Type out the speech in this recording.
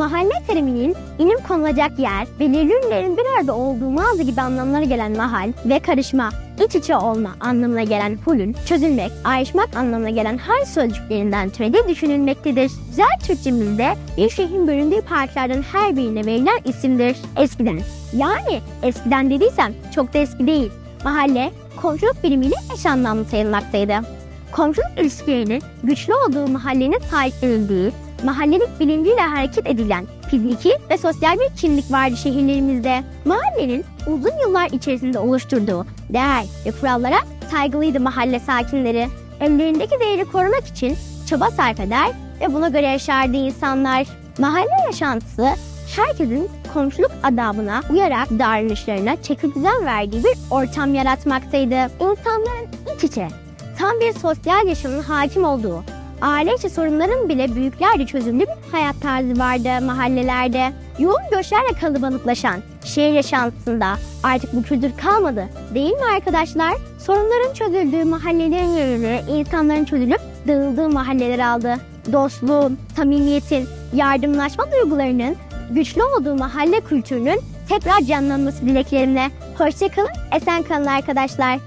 Mahalle teriminin inim konulacak yer, belirli ünlerin bir arada olduğu mağaza gibi anlamlara gelen mahal ve karışma, iç içe olma anlamına gelen hulün, çözülmek, ayrışmak anlamına gelen hal sözcüklerinden türediği düşünülmektedir. Güzel Türkçemizde bir şehrin bölündüğü parçalardan her birine verilen isimdir. Eskiden. Yani eskiden dediysem çok da eski değil. Mahalle komşuluk birimiyle eş anlamlı sayılmaktaydı. Komşuluk ilişkilerinin güçlü olduğu mahallenin sahiplenildiği, mahallelik bilinciyle hareket edilen fiziki ve sosyal bir kimlik vardı şehirlerimizde. Mahallenin uzun yıllar içerisinde oluşturduğu değer ve kurallara saygılıydı mahalle sakinleri. Ellerindeki değeri korumak için çaba sarf eder ve buna göre yaşardı insanlar. Mahalle yaşantısı herkesin komşuluk adabına uyarak davranışlarına çeki düzen verdiği bir ortam yaratmaktaydı. İnsanların iç içe tam bir sosyal yaşamın hakim olduğu, aile içi sorunların bile büyüklerce çözümlü bir hayat tarzı vardı mahallelerde. Yoğun göçlerle kalabalıklaşan şehir yaşantısında artık bu kültür kalmadı değil mi arkadaşlar? Sorunların çözüldüğü mahallelerin yerine insanların çözülüp dağıldığı mahalleler aldı. Dostluğun, samimiyetin, yardımlaşma duygularının güçlü olduğu mahalle kültürünün tekrar canlanması dileklerimle. Hoşçakalın, esen kalın arkadaşlar.